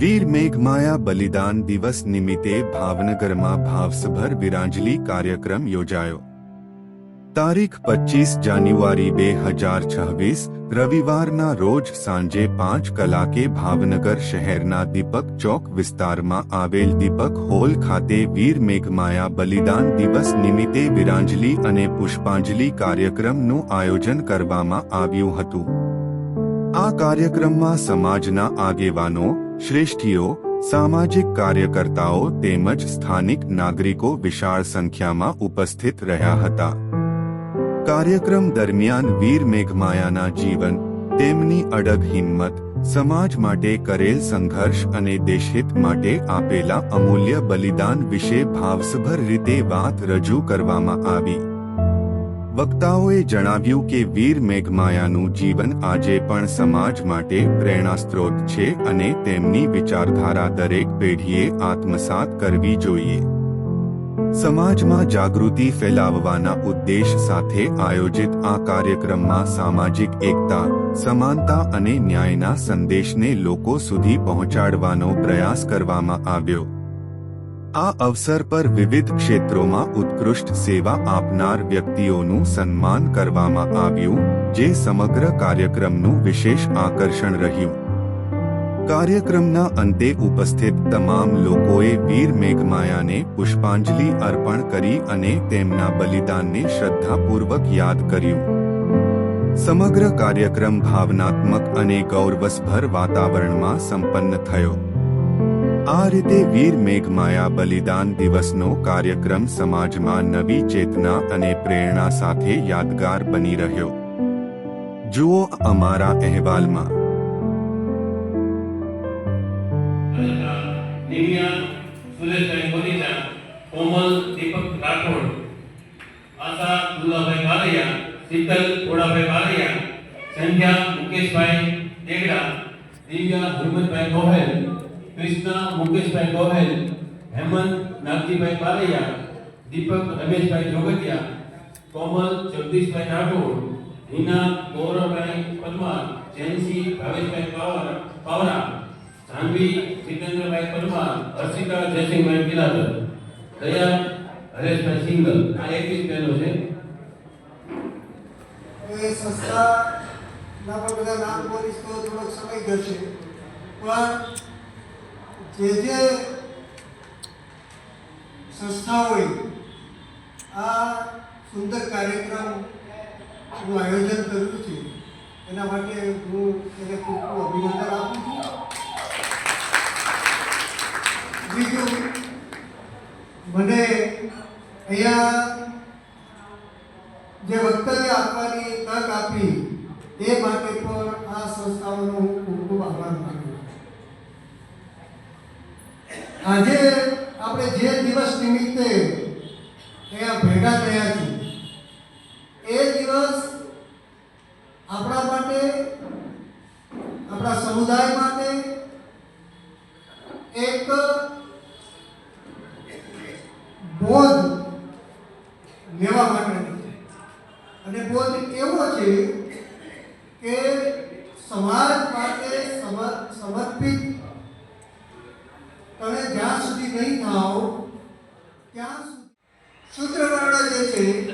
વીર મેઘમાયા બલિદાન દિવસ નિમિત્તે ભાવનગરમાં ભાવસભર વિરાંજલી કાર્યક્રમ યોજાયો. તારીખ પચીસ જાન્યુઆરી બે હજાર છવ્વીસ, રવિવારના રોજ સાંજે પાંચ કલાકે ભાવનગર શહેરના દીપક ચોક વિસ્તારમાં આવેલ દીપક હોલ ખાતે વીર મેઘમાયા બલિદાન દિવસ નિમિત્તે વિરાંજલી અને પુષ્પાંજલિ કાર્યક્રમનું આયોજન કરવામાં આવ્યું હતું. આ કાર્યક્રમમાં સમાજના આગેવાનો શ્રેષ્ઠીઓ, સામાજિક કાર્યકર્તાઓ તેમજ સ્થાનિક નાગરિકો વિશાળ સંખ્યામાં ઉપસ્થિત રહ્યા હતા. કાર્યક્રમ દરમિયાન વીર મેઘમાયાના જીવન, તેમની અડગ હિંમત, સમાજ માટે કરેલ સંઘર્ષ અને દેશહિત માટે આપેલા અમૂલ્ય બલિદાન વિશે ભાવસભર રીતે વાત રજૂ કરવામાં આવી. વક્તાઓએ જણાવ્યું કે વીર મેઘમાયાનું જીવન આજે પણ સમાજ માટે પ્રેરણા સ્ત્રોત છે અને તેમની વિચારધારા દરેક પેઢીએ આત્મસાત કરવી જોઈએ. સમાજમાં જાગૃતિ ફેલાવવાના ઉદ્દેશ સાથે આયોજિત આ કાર્યક્રમમાં સામાજિક એકતા, સમાનતા અને ન્યાયના સંદેશને લોકો સુધી પહોંચાડવાનો પ્રયાસ કરવામાં આવ્યો. આ અવસર પર વિવિધ ક્ષેત્રોમાં ઉત્કૃષ્ટ સેવા આપનાર વ્યક્તિઓનું સન્માન કરવામાં આવ્યું, જે સમગ્ર કાર્યક્રમનું વિશેષ આકર્ષણ રહ્યું. કાર્યક્રમના અંતે ઉપસ્થિત તમામ લોકોએ વીર મેઘમાયાને પુષ્પાંજલિ અર્પણ કરી અને તેમના બલિદાનને શ્રદ્ધાપૂર્વક યાદ કર્યું. સમગ્ર કાર્યક્રમ ભાવનાત્મક અને ગૌરવસભર વાતાવરણમાં સંપન્ન થયો. આ રીતે વીર મેઘમાયા બલિદાન દિવસનો કાર્યક્રમ સમાજમાં નવી ચેતના અને પ્રેરણા સાથે યાદગાર બની રહ્યો. જુઓ અમારા અહેવાલમાં. સંધ્યા મુકેશભાઈ દેગડા, દિવ્યા હરમતભાઈ ગોહેલ કૃષ્ણા, મુકેશભાઈ ગોહેલ, હેમંત નાગજીભાઈ બારૈયા, દીપક, રમેશભાઈ જોગતિયા, કોમલ, જગદીશભાઈ રાઠોડ, હિના, ગૌરવભાઈ પરમાર, જયંતિ, ભાવેશભાઈ પાવર, પાવરા, જાનવી, જીતેન્દ્રભાઈ પરમાર હર્ષિકા જયસિંહભાઈ પિલાદર દયા, હરેશભાઈ સિંગલ. આ એકવીસ બહેનો છે. એ સંસ્થાના પણ બધા નામ બોલીશ તો થોડોક સમય જશે પણ જે જે સંસ્થાઓએ આ સુંદર કાર્યક્રમનું આયોજન કર્યું છે, એના માટે હું એને ખૂબ ખૂબ અભિનંદન આપું છું. બીજું, મને અહીંયા જે વક્તવ્ય આપવાની તક આપી, એ માટે પણ આ સંસ્થાઓનો હું ખૂબ ખૂબ આભાર માનું છું. આજે આપણે જે દિવસ નિમિત્તે અહીંયા ભેગા થયા છીએ, એ દિવસ આપણા માટે, આપણા સમુદાય માટે એક બોધ લેવા માટેનો છે અને બોધ એવો છે કે સમાજ માટે સમ- સમર્પિત તમે જ્યાં સુધી નહીં થાઓ ત્યાં સુધી સૂત્રવર્ણ જે છે,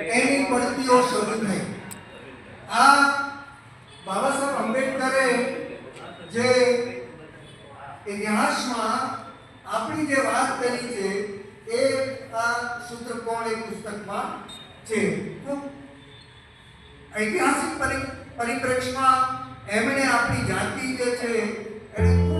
એની પડતીઓ શરૂ થઈ. આ બાબા સાહેબ આંબેડકરે જે ઇતિહાસમાં આપણી જે વાત કરી છે, એ આ સૂત્રકોણ એ પુસ્તકમાં છે. ઐતિહાસિક પરી- પરિપ્રેક્ષમાં એમણે આપણી જાતિ જે છે, એને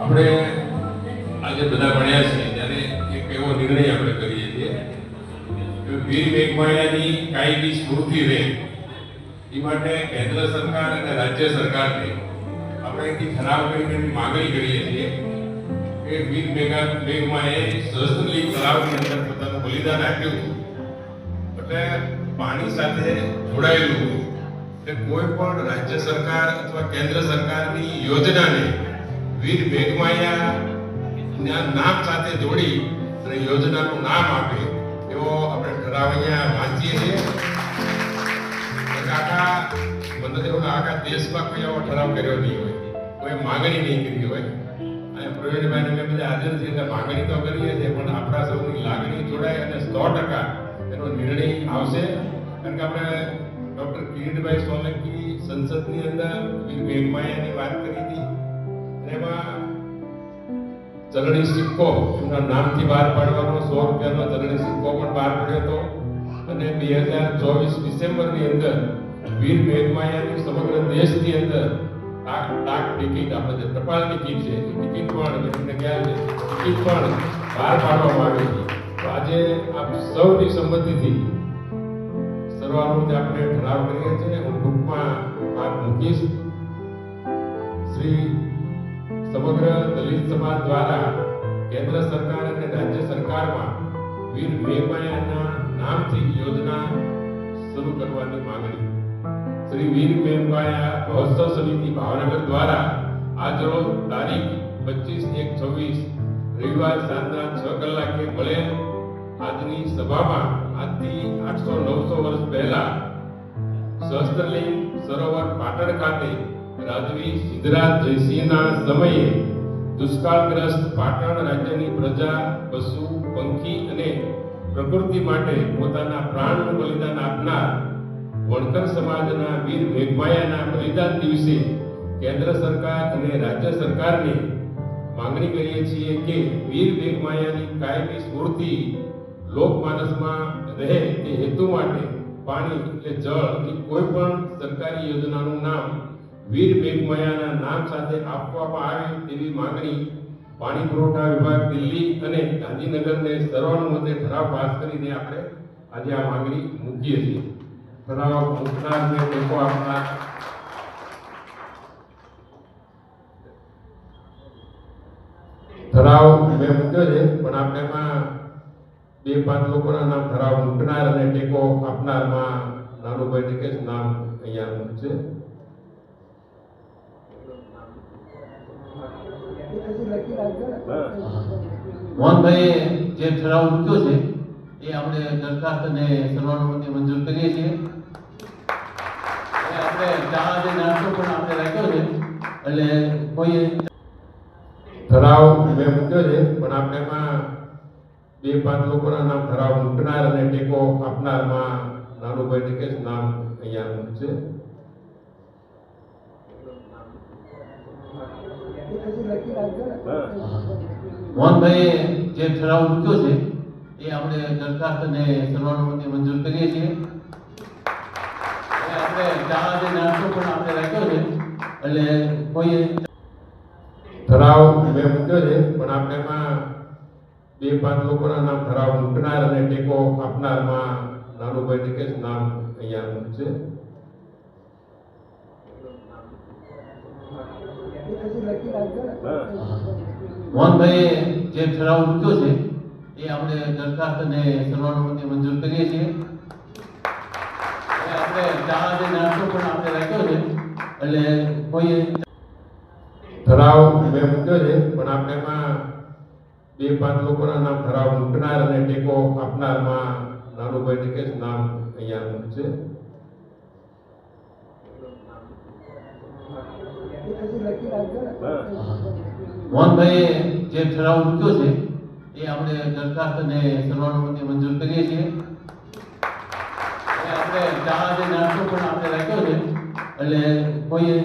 આપણે આજે બધા ભણ્યા છીએ, ત્યારે એક એવો નિર્ણય આપણે કરીએ છીએ કે વીર મેઘમાયાની કાયમી સ્મૃતિ રહે એ માટે કેન્દ્ર સરકાર અને રાજ્ય સરકારને આપણે એની ઠરાવ કરીને માંગણી કરીએ છીએ કે વીર મેઘા મેઘમાએ સહસ્ત્રલી તળાવની અંદર પોતાનું બલિદાન આપ્યું હતું. એટલે પાણી સાથે જોડાયેલું હતું. એટલે કોઈ પણ રાજ્ય સરકાર અથવા કેન્દ્ર સરકારની યોજનાને વીર મેઘમાયા ના નામ સાથે જોડી અને યોજનાનું નામ આપે, એવો આપણે ઠરાવ અહીંયા વાંચીએ છીએ. આખા મને એવું આખા દેશમાં કોઈ એવો ઠરાવ કર્યો નહીં હોય. કોઈ માંગણી નહીં કરી હોય. અને પ્રવીણભાઈને મેં બધા હાજર છે એટલે માંગણી તો કરીએ છીએ, પણ આપણા સૌની લાગણી જોડાય અને સો ટકા એનો નિર્ણય આવશે. કારણ કે આપણે ડોક્ટર કિરીટભાઈ સોલંકી સંસદની અંદર વેગમાયાની વાત કરી હતી. એમાં ચલણી સિક્કો, એમના નામથી બહાર પાડવાનો સો રૂપિયાનો ચલણી સિક્કો પણ બહાર પડ્યો હતો. અને બે હજાર ચોવીસ ડિસેમ્બરની અંદર વીર મેઘમાયાની સમગ્ર દેશની અંદર ડાક ડાક ટિકિટ, આપણે જે ટપાલ ટિકિટ છે ટિકિટ પણ તમને ખ્યાલ છે, ટિકિટ પણ બહાર પાડવામાં આવી હતી. તો આજે આપ સૌની સંમતિથી સર્વાનુમતે આપણે ઠરાવ કરીએ છીએ હું ટૂંકમાં વાત મૂકીશ. શ્રી સમગ્ર દલિત સમાજ દ્વારા કેન્દ્ર સરકાર અને રાજ્ય સરકારમાં વીર મેઘમાયાના નામથી યોજના શરૂ કરવાની માંગણી. શ્રી વીર મેઘમાયા મહોત્સવ સમિતિ ભાવનગર દ્વારા આજરોજ તારીખ પચીસ એક છવ્વીસ રવિવાર સાંજના છ કલાકે મળે આજની સભામાં આજથી આઠસો નવસો વર્ષ પહેલા સહસ્ત્રલિંગ સરોવર પાટણ ખાતે રાજવી સિદ્ધરાજ જયસિંહના સમયે દુષ્કાળગ્રસ્ત પાટણ રાજ્યની પ્રજા, પશુ, પંખી અને પ્રકૃતિ માટે પોતાના પ્રાણનું બલિદાન આપનાર વણકર સમાજના વીર મેઘમાયાના બલિદાન દિવસે કેન્દ્ર સરકાર અને રાજ્ય સરકારને માંગણી કરીએ છીએ કે વીર મેઘમાયાની કાયમી સ્મૃતિ લોકમાનસમાં રહે તે હેતુ માટે પાણી એટલે જળ કે કોઈ પણ સરકારી યોજનાનું નામ વીર મેઘમયાના નામ સાથે આપવામાં આવે તેવી માંગણી પાણી પુરવઠા વિભાગ દિલ્હી અને ગાંધીનગરને સર્વાનુમતે ઠરાવ પાસ કરીને આપણે આજે આ માંગણી મૂકીએ છીએ. ઠરાવ મૂકનારને ટેકો આપનાર ઠરાવ મેં મૂક્યો છે, પણ આપણે એમાં બે પાંચ લોકોના નામ ઠરાવ મૂકનાર અને ટેકો આપનારમાં નાનુભાઈ ટીકેશ નામ અહીંયા મૂકશે મોહનભાઈએ જે ઠરાવ મૂક્યો છે, એ આપણે દરખાસ્ત અને સર્વાનુમતિ મંજૂર કરીએ છીએ. આપણે ચાર નાસ્તો પણ આપણે રાખ્યો છે, એટલે કોઈ ઠરાવ મેં મૂક્યો છે, પણ આપણે એમાં બે પાંચ લોકોના નામ ઠરાવ મૂકનાર અને ટેકો આપનારમાં નાનુભાઈ ટીકેશ નામ અહીંયા છે મોહનભાઈએ જે ઠરાવ મૂક્યો છે, એ આપણે દરખાસ્ત અને સર્વાનુમતિ મંજૂર કરીએ છીએ. આપણે ચાર નાસ્તો પણ આપણે રાખ્યો છે, એટલે કોઈ ઠરાવ મેં મૂક્યો છે, પણ આપણે એમાં બે પાંચ લોકોના નામ ઠરાવ મૂકનાર અને ટેકો આપનારમાં નાનુભાઈ ટીકેશ નામ અહીંયા છે મોહનભાઈએ જે ઠરાવ મૂક્યો છે, એ આપણે દરખાસ્ત અને સર્વાનુમતે મંજૂર કરીએ છીએ. આપણે ચાર પણ આપણે રાખ્યો છે, એટલે કોઈ ઠરાવ મેં મૂક્યો છે, પણ આપણે એમાં બે પાંચ લોકોના નામ ઠરાવ મૂકનાર અને ટેકો આપનારમાં નાનુભાઈ ટીકેશ નામ અહીંયા મૂકશે. મોહનભાઈએ જે ઠરાવ મૂક્યો છે, એ આપણે દરખાસ્ત અને સર્વાનુમતે મંજૂર કરીએ છીએ. આપણે ચાર જે નાસ્તો પણ આપણે રાખ્યો છે, એટલે કોઈ